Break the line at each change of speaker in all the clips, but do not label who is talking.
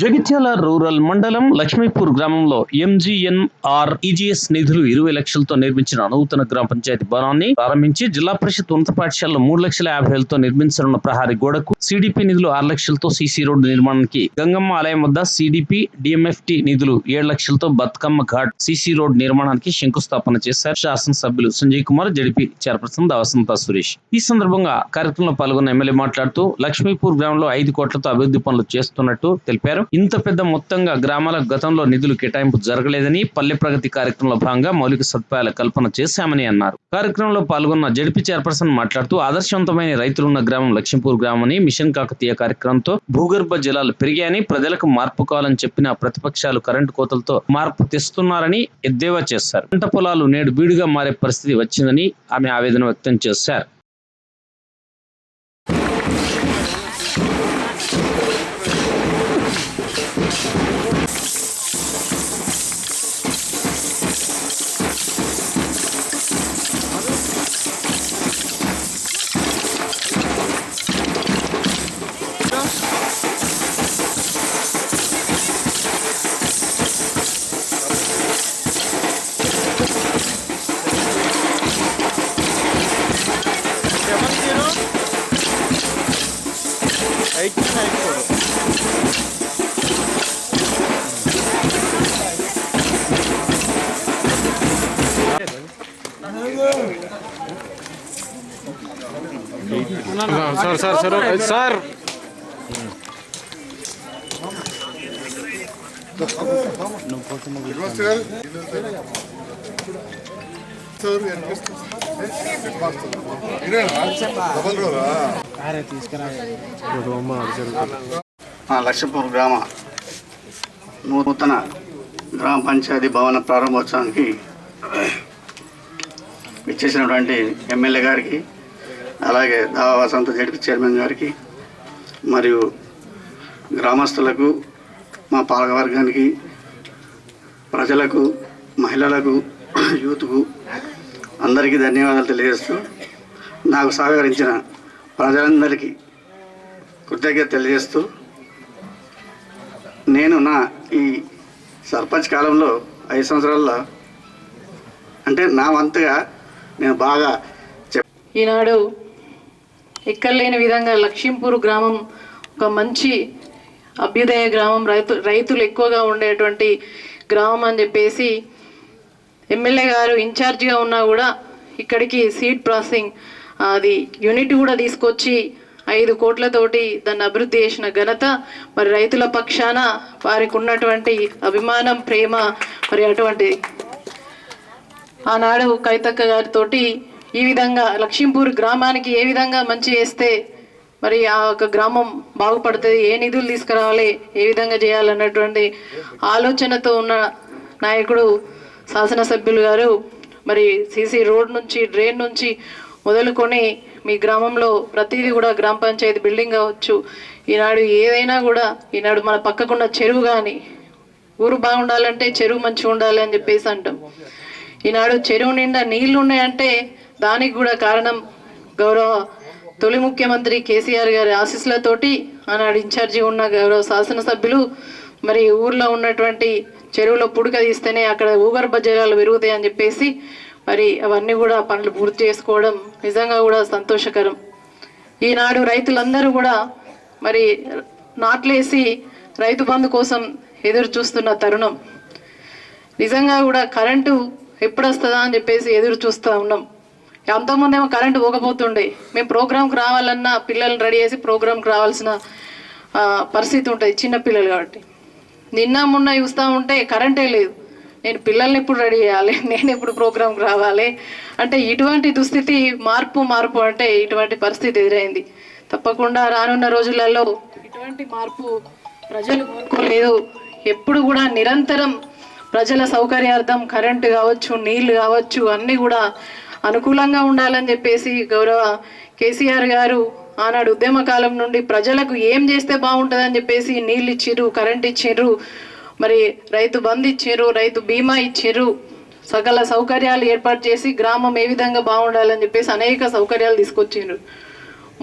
Jagtial rural మండలం లక్ష్మీపూర్ గ్రామంలో MGNR EGS నిధులు ఇరవై లక్షలతో నిర్మించిన నూతన గ్రామ పంచాయతీ భవనాన్ని ప్రారంభించి జిల్లా పరిషత్ ఉన్నత పాఠశాలలో మూడు లక్షల యాభై వేలతో నిర్మించనున్న ప్రహారీ గోడకు సిడిపి నిధులు ఆరు లక్షలతో సీసీ రోడ్డు నిర్మాణానికి గంగమ్మ ఆలయం వద్ద సిడిపి డిఎంఎఫ్టి నిధులు ఏడు లక్షలతో బతుకమ్మ ఘాట్ సీసీ రోడ్ నిర్మాణానికి శంకుస్థాపన చేశారు. శాసనసభ్యులు సంజయ్ కుమార్ జడిపి చైర్పర్సన్ దావసంత సురేష్. ఈ సందర్భంగా కార్యక్రమంలో పాల్గొన్న ఎమ్మెల్యే మాట్లాడుతూ లక్ష్మీపూర్ గ్రామంలో ఐదు కోట్లతో అభివృద్ధి పనులు చేస్తున్నట్టు తెలిపారు. ఇంత పెద్ద మొత్తంగా గ్రామాలకు గతంలో నిధులు కేటాయింపు జరగలేదని పల్లె ప్రగతి కార్యక్రమంలో భాగంగా మౌలిక సదుపాయాల కల్పన చేశామని అన్నారు. కార్యక్రమంలో పాల్గొన్న జడ్పీ చైర్పర్సన్ మాట్లాడుతూ ఆదర్శవంతమైన రైతులున్న గ్రామం లక్ష్మీపూర్ గ్రామని మిషన్ కాకతీయ కార్యక్రమంతో భూగర్భ జలాలు పెరిగాయని ప్రజలకు మార్పు కావాలని చెప్పిన ప్రతిపక్షాలు కరెంటు కోతలతో మార్పు తెస్తున్నారని ఎద్దేవా చేశారు. పంట పొలాలు నేడు బీడుగా మారే పరిస్థితి వచ్చిందని ఆమె ఆవేదన వ్యక్తం చేశారు.
Eight nine four sir sir sir sir
మా లక్ష్మీపూర్ గ్రామ నూతన గ్రామ పంచాయతీ భవన ప్రారంభోత్సవానికి ఇచ్చేసినటువంటి ఎమ్మెల్యే గారికి అలాగే దావా వసంత జడిపి చైర్మన్ గారికి మరియు గ్రామస్తులకు మా పాలకవర్గానికి ప్రజలకు మహిళలకు యూత్కు అందరికీ ధన్యవాదాలు తెలియజేస్తూ నాకు సహకరించిన ప్రజలందరికీ కృతజ్ఞత తెలియజేస్తూ నేను నా ఈ సర్పంచ్ కాలంలో ఐదు సంవత్సరాల్లో అంటే నా వంతుగా నేను బాగా చెప్
ఈనాడు ఎక్కడలేని విధంగా లక్ష్మీపూర్ గ్రామం ఒక మంచి అభ్యుదయ గ్రామం రైతు రైతులు ఎక్కువగా ఉండేటువంటి గ్రామం అని చెప్పేసి ఎమ్మెల్యే గారు ఇన్ఛార్జిగా ఉన్నా కూడా ఇక్కడికి సీడ్ ప్రాసెసింగ్ అది యూనిట్ కూడా తీసుకొచ్చి ఐదు కోట్లతోటి దాన్ని అభివృద్ధి చేసిన ఘనత మరి రైతుల పక్షాన వారికి ఉన్నటువంటి అభిమానం ప్రేమ మరి అటువంటి ఆనాడు కవితక్క గారితో ఈ విధంగా లక్ష్మీపూర్ గ్రామానికి ఏ విధంగా మంచి చేస్తే మరి ఆ యొక్క గ్రామం బాగుపడుతుంది ఏ నిధులు తీసుకురావాలి ఏ విధంగా చేయాలన్నటువంటి ఆలోచనతో ఉన్న నాయకుడు శాసనసభ్యులు గారు మరి సీసీ రోడ్ నుంచి డ్రైన్ నుంచి మొదలుకొని మీ గ్రామంలో ప్రతిదీ కూడా గ్రామ పంచాయతీ బిల్డింగ్ కావచ్చు. ఈనాడు ఏదైనా కూడా ఈనాడు మన పక్కకున్న చెరువు కానీ ఊరు బాగుండాలంటే చెరువు మంచిగా ఉండాలి అని చెప్పేసి అంటాం. ఈనాడు చెరువు నిండా నీళ్ళు ఉన్నాయంటే దానికి కూడా కారణం గౌరవ తొలి ముఖ్యమంత్రి కేసీఆర్ గారి ఆశీస్సులతోటి ఆనాడు ఇన్ఛార్జి ఉన్న గౌరవ శాసనసభ్యులు మరి ఊర్లో ఉన్నటువంటి చెరువులో పుడక తీస్తేనే అక్కడ భూగర్భ జలాలు పెరుగుతాయి అని చెప్పేసి మరి అవన్నీ కూడా పనులు పూర్తి చేసుకోవడం నిజంగా కూడా సంతోషకరం. ఈనాడు రైతులందరూ కూడా మరి నాట్లేసి రైతు బంధు కోసం ఎదురు చూస్తున్న తరుణం. నిజంగా కూడా కరెంటు ఎప్పుడు వస్తుందా అని చెప్పేసి ఎదురు చూస్తూ ఉన్నాం. అంతకుముందేమో కరెంటు పోకపోతుండే. మేము ప్రోగ్రామ్కి రావాలన్నా పిల్లల్ని రెడీ చేసి ప్రోగ్రామ్కి రావాల్సిన పరిస్థితి ఉంటుంది చిన్న పిల్లలు కాబట్టి. నిన్న మొన్న చూస్తూ ఉంటే కరెంటే లేదు. నేను పిల్లల్ని ఎప్పుడు రెడీ చేయాలి? నేను ఎప్పుడు ప్రోగ్రామ్కి రావాలి? అంటే ఇటువంటి దుస్థితి మార్పు మార్పు అంటే ఇటువంటి పరిస్థితి ఎదురైంది. తప్పకుండా రానున్న రోజులలో ఇటువంటి మార్పు ప్రజలు కోరుకోలేదు. ఎప్పుడు కూడా నిరంతరం ప్రజల సౌకర్యార్థం కరెంటు కావచ్చు నీళ్ళు కావచ్చు అన్నీ కూడా అనుకూలంగా ఉండాలని చెప్పేసి గౌరవ కేసీఆర్ గారు ఆనాడు ఉద్యమ కాలం నుండి ప్రజలకు ఏం చేస్తే బాగుంటుందని చెప్పేసి నీళ్ళు ఇచ్చిర్రు కరెంట్ ఇచ్చిర్రు మరి రైతు బంద్ ఇచ్చిర్రు రైతు బీమా ఇచ్చిర్రు సకల సౌకర్యాలు ఏర్పాటు చేసి గ్రామం ఏ విధంగా బాగుండాలని చెప్పేసి అనేక సౌకర్యాలు తీసుకొచ్చిండ్రు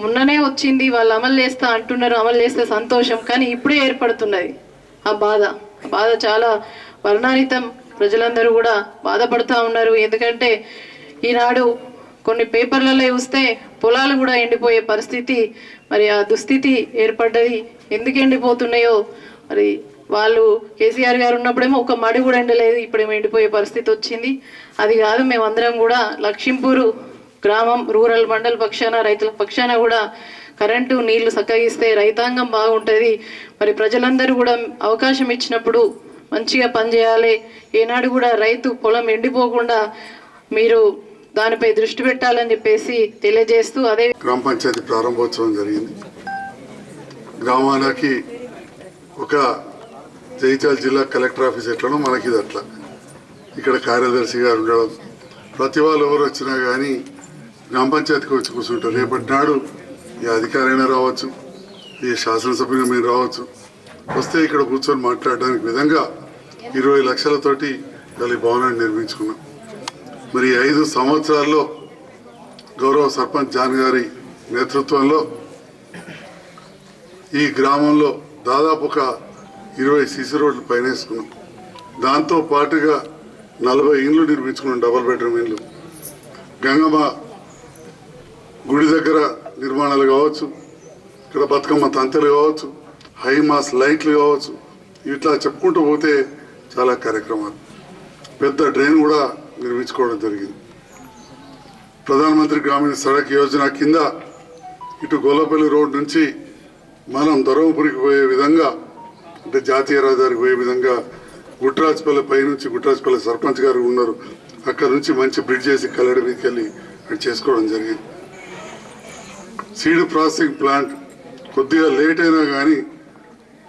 మొన్ననే వచ్చింది వాళ్ళు అమలు చేస్తా అంటున్నారు అమలు చేస్తే సంతోషం కానీ ఇప్పుడే ఏర్పడుతున్నది ఆ బాధ. ఆ బాధ చాలా వర్ణానితం ప్రజలందరూ కూడా బాధపడుతూ ఉన్నారు. ఎందుకంటే ఈనాడు కొన్ని పేపర్లలో చూస్తే పొలాలు కూడా ఎండిపోయే పరిస్థితి మరి ఆ దుస్థితి ఏర్పడ్డది. ఎందుకు ఎండిపోతున్నాయో? మరి వాళ్ళు కేసీఆర్ గారు ఉన్నప్పుడేమో ఒక మడి కూడా ఎండలేదు ఇప్పుడేమో ఎండిపోయే పరిస్థితి వచ్చింది. అది కాదు మేమందరం కూడా లక్ష్మీపూరు గ్రామం రూరల్ మండల్ పక్షాన రైతుల పక్షాన కూడా కరెంటు నీళ్ళు సక్కగిస్తే రైతాంగం బాగుంటుంది. మరి ప్రజలందరూ కూడా అవకాశం ఇచ్చినప్పుడు మంచిగా పనిచేయాలి. ఏనాడు కూడా రైతు పొలం ఎండిపోకుండా మీరు దానిపై దృష్టి పెట్టాలని చెప్పేసి తెలియజేస్తూ అదే
గ్రామ పంచాయతీ ప్రారంభోత్సవం జరిగింది. గ్రామానికి ఒక జగిత్యాల జిల్లా కలెక్టర్ ఆఫీస్ ఎట్లనో మనకి ఇది అట్లా. ఇక్కడ కార్యదర్శి గారు ఉండడం. ప్రతి వాళ్ళు ఎవరు వచ్చినా కానీ గ్రామ పంచాయతీకి వచ్చి కూర్చుంటారు. రేపటి నాడు ఏ అధికారైనా రావచ్చు ఏ శాసనసభ్యులు మీరు రావచ్చు. వస్తే ఇక్కడ కూర్చొని మాట్లాడడానికి విధంగా ఇరవై లక్షలతోటి వాళ్ళ భవనాన్ని నిర్మించుకున్నాం. మరి ఐదు సంవత్సరాల్లో గౌరవ సర్పంచ్ జాన్ గారి నేతృత్వంలో ఈ గ్రామంలో దాదాపు ఒక ఇరవై సీసీ రోడ్లు పైన వేసుకున్నాం దాంతో పాటుగా నలభై ఇండ్లు నిర్మించుకున్నాం డబల్ బెడ్రూమ్ ఇండ్లు. గంగమ్మ గుడి దగ్గర నిర్మాణాలు కావచ్చు ఇక్కడ బతుకమ్మ తంతెలు కావచ్చు హై మాస్ లైట్లు కావచ్చు ఇట్లా చెప్పుకుంటూ పోతే చాలా కార్యక్రమాలు. పెద్ద డ్రైన్ కూడా నిర్మించుకోవడం జరిగింది. ప్రధానమంత్రి గ్రామీణ సడక్ యోజన కింద ఇటు గోలపల్లి రోడ్ నుంచి మనం దొరవపురికి పోయే విధంగా అంటే జాతీయ రహదారికి పోయే విధంగా గుట్రాజ్పల్లి పై నుంచి గుట్రాజ్పల్లి సర్పంచ్ గారు ఉన్నారు. అక్కడ నుంచి మంచి బ్రిడ్జ్ చేసి కల్లడి మీదకి వెళ్ళి అక్కడ చేసుకోవడం జరిగింది. సీడ్ ప్రాసెసింగ్ ప్లాంట్ కొద్దిగా లేట్ అయినా కానీ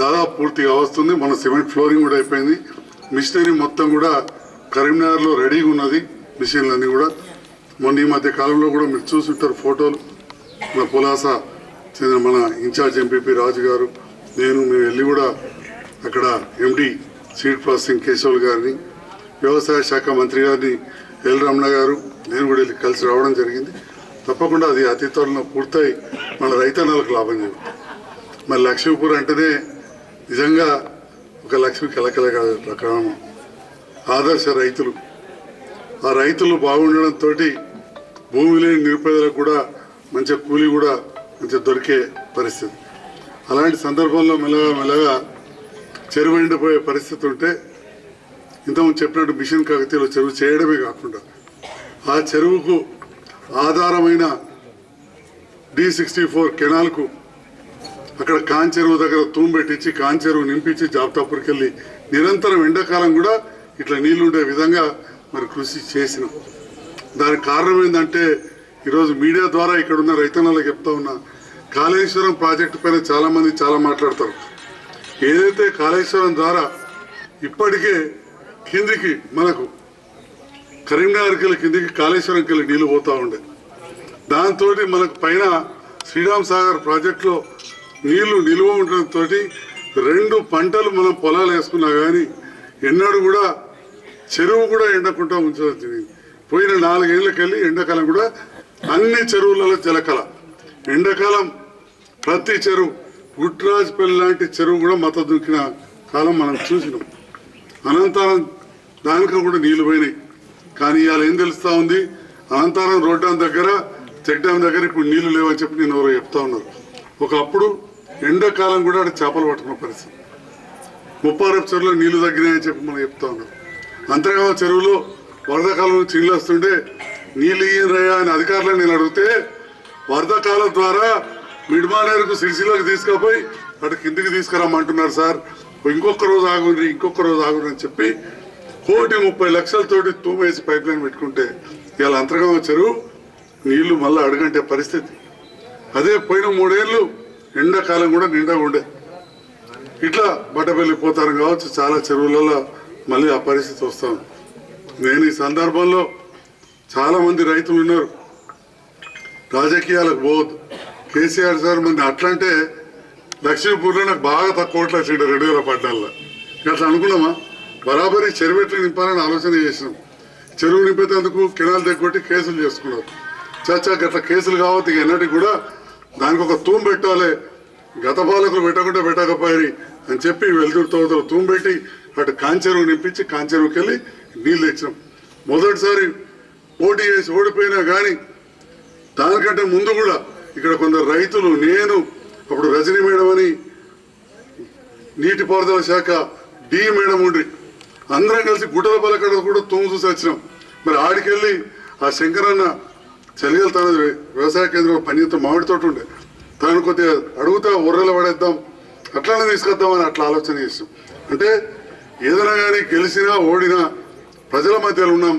దాదాపు పూర్తిగా వస్తుంది. మన సిమెంట్ ఫ్లోరింగ్ కూడా అయిపోయింది. మిషనరీ మొత్తం కూడా కరీంనగర్లో రెడీగా ఉన్నది మిషన్లన్నీ కూడా. మొన్న ఈ మధ్య కాలంలో కూడా మీరు చూసుంటారు ఫోటోలు. మన పులాస చెందిన మన ఇన్ఛార్జ్ ఎంపీపీ రాజు గారు నేను మేము వెళ్ళి కూడా అక్కడ ఎండి సీడ్ ప్రాసెసింగ్ కేశవులు గారిని వ్యవసాయ శాఖ మంత్రి గారిని ఎల్ రమణ గారు నేను కూడా వెళ్ళి కలిసి రావడం జరిగింది. తప్పకుండా అది అతి త్వరలో పూర్తయి మన రైతన్నలకు లాభం చెబుతుంది మరి లక్ష్మీపూర్ అంటేనే నిజంగా ఒక లక్ష్మి కలకల గ్రామం. ఆదర్శ రైతులు. ఆ రైతులు బాగుండడంతో భూమి లేని నిరుపేదలకు కూడా మంచి కూలి కూడా మంచి దొరికే పరిస్థితి. అలాంటి సందర్భంలో మెల్లగా మెల్లగా చెరువు ఎండిపోయే పరిస్థితి ఉంటే ఇంతకుముందు చెప్పినట్టు మిషన్ కాకతీయులో చెరువు చేయడమే కాకుండా ఆ చెరువుకు ఆధారమైన డి సిక్స్టీ ఫోర్ కెనాల్కు అక్కడ కాంచెరువు దగ్గర తూంబెట్టించి పెట్టించి కాంచెరువు నింపించి జాబ్తాపూర్కి వెళ్ళి నిరంతరం ఎండాకాలం కూడా ఇట్లా నీళ్ళు ఉండే విధంగా మరి కృషి చేసినాం. దానికి కారణం ఏంటంటే ఈరోజు మీడియా ద్వారా ఇక్కడ ఉన్న రైతన్నలకు చెప్తా ఉన్నా కాళేశ్వరం ప్రాజెక్టు పైన చాలామంది చాలా మాట్లాడతారు. ఏదైతే కాళేశ్వరం ద్వారా ఇప్పటికే కిందికి మనకు కరీంనగర్కి కిందికి కాళేశ్వరంకి వెళ్ళి పోతూ పోతా ఉండే. దాంతో మనకు పైన శ్రీరామ్ సాగర్ ప్రాజెక్టులో నీళ్ళు నిల్వ ఉండడంతో రెండు పంటలు మనం పొలాలు వేసుకున్నా కానీ ఎన్నడూ కూడా చెరువు కూడా ఎండకుండా ఉంచవచ్చు పోయిన నాలుగేళ్ళకెళ్ళి ఎండాకాలం కూడా అన్ని చెరువులలో జలకల. ఎండాకాలం ప్రతి చెరువు గుట్రాజ్పల్లి లాంటి చెరువు కూడా మత దుక్కిన కాలం మనం చూసినాం. అనంతరం దానికి కూడా నీళ్ళు పోయినాయి. కానీ ఇవాళ ఏం తెలుస్తా ఉంది? అనంతరం రోడ్డాం దగ్గర చెడ్డాం దగ్గర ఇప్పుడు నీళ్ళు లేవని చెప్పి నేను ఎవరో చెప్తా ఉన్నారు. ఒకప్పుడు ఎండాకాలం కూడా అక్కడ చేపలు పట్టుకున్న పరిస్థితి. ముప్పారపు చెరువులో నీళ్ళు తగ్గినాయని చెప్పి మనం చెప్తా ఉన్నారు అంతర్గామ చెరువులో వరదకాలం నుంచి నీళ్ళు వస్తుంటే నీళ్ళు ఇయ్యరయ్యా అని అధికారులను నేను అడిగితే వరదకాలం ద్వారా మిడ్మానేరుకు సిరిసిలోకి తీసుకుపోయి అటు కిందికి తీసుకురమ్మంటున్నారు సార్. ఇంకొక రోజు ఆగుండ్రి ఇంకొక రోజు ఆగుండ్రి అని చెప్పి కోటి ముప్పై లక్షలతోటి తూమేసి పైప్ లైన్ పెట్టుకుంటే ఇవాళ అంతర్గామ చెరువు నీళ్ళు మళ్ళీ అడగంటే పరిస్థితి. అదే పోయిన మూడేళ్ళు ఎండాకాలం కూడా నిండా ఉండే. ఇట్లా బట్టబెల్లి పోతారు కావచ్చు చాలా చెరువులలో మళ్ళీ ఆ పరిస్థితి వస్తాం నేను ఈ సందర్భంలో చాలామంది రైతులు ఉన్నారు. రాజకీయాలకు పోవద్దు. కేసీఆర్ సార్ మంది అట్లంటే లక్ష్మీపూర్లో నాకు బాగా తక్కువ ఓట్లు వచ్చిండు రెండు వేల పడ్డాల్లో అట్లా అనుకున్నామా? బరాబరి చెరువు నింపాలని ఆలోచన చేసినాం. చెరువు నింపేందుకు కెనాల్ దగ్గొట్టి కేసులు చేసుకున్నారు. చచ్చా గట్ల కేసులు కావద్దు ఎన్నటికి కూడా దానికి ఒక తూము పెట్టాలి. గత పాలకులు పెట్టకుండా పెట్టకపోయి అని చెప్పి వెలుతురు తోతలు తూంబెట్టి అటు కాంచెరువు నింపించి కాంచెరువుకి వెళ్ళి నీళ్ళు తెచ్చినాం. మొదటిసారి పోటీ చేసి ఓడిపోయినా కానీ దానికంటే ముందు కూడా ఇక్కడ కొందరు రైతులు నేను అప్పుడు రజనీ మేడం అని నీటిపారుదల శాఖ డి మేడం ఉండ్రి. అందరం కలిసి గుట్టల పలకడ కూడా తూము చూసి వచ్చినాం. మరి ఆడికెళ్ళి ఆ శంకరన్న చలిగల తన వ్యవసాయ కేంద్రం పనితో మామిడి తోట ఉండే. తను కొద్దిగా అడుగుతా ఉర్రలు పడేద్దాం అట్లానే తీసుకొద్దామని అట్లా ఆలోచన చేసాం అంటే ఏదైనా కానీ గెలిచినా ఓడినా ప్రజల మధ్యలో ఉన్నాం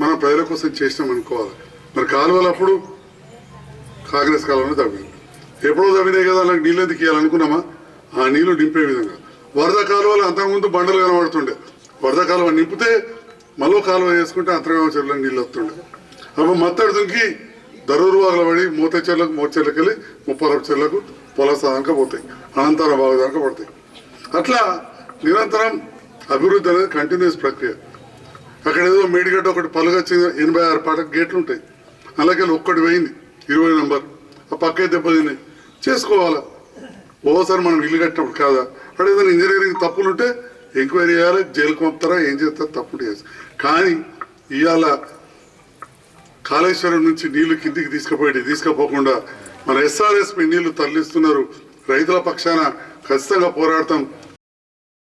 మనం ప్రజల కోసం చేసినాం అనుకోవాలి. మరి కాలువలప్పుడు కాంగ్రెస్ కాలంలో తవ్వింది. ఎప్పుడో తవ్వినాయి కదా నాకు నీళ్ళు ఎందుకు ఇవ్వాలనుకున్నామా ఆ నీళ్ళు నింపే విధంగా. వరద కాలువలు అంతకుముందు బండలు కనబడుతుండే. వరద కాలువ నింపితే మళ్ళీ కాలువ వేసుకుంటే అంతర్గామ చెరువులకు నీళ్ళు వస్తుండే. అప్పుడు మత్తడి దుంకి దరూరు వాగల పడి మూత చెర్లకు మూత చెర్లకు వెళ్ళి ముప్పరపు చెర్లకు పొలస్థానానికి పోతాయి. అనంతరం బాగా పడతాయి. అట్లా నిరంతరం అభివృద్ధి అనేది కంటిన్యూస్ ప్రక్రియ. అక్కడ ఏదో మేడిగడ్డ ఒకటి పలుగొచ్చింది ఎనభై ఆరు పాట గేట్లు ఉంటాయి. అలాగే ఒక్కటి పోయింది ఇరవై నెంబర్. ఆ పక్కే దెబ్బతిన్నాయి చేసుకోవాలా? ఓసారి మనం ఇల్లు కట్టినప్పుడు కాదా? అక్కడ ఏదైనా ఇంజనీరింగ్ తప్పులుంటే ఎంక్వైరీ చేయాలి జైలుకు పంపుతారా ఏం చేస్తారు తప్పు చేస్తారు కానీ ఇవాళ కాళేశ్వరం నుంచి నీళ్ళు కిందికి తీసుకుపోయి తీసుకుపోకుండా మన ఎస్ఆర్ఎస్పి నీళ్ళు తరలిస్తున్నారు. రైతుల పక్షాన ఖచ్చితంగా పోరాడతాం.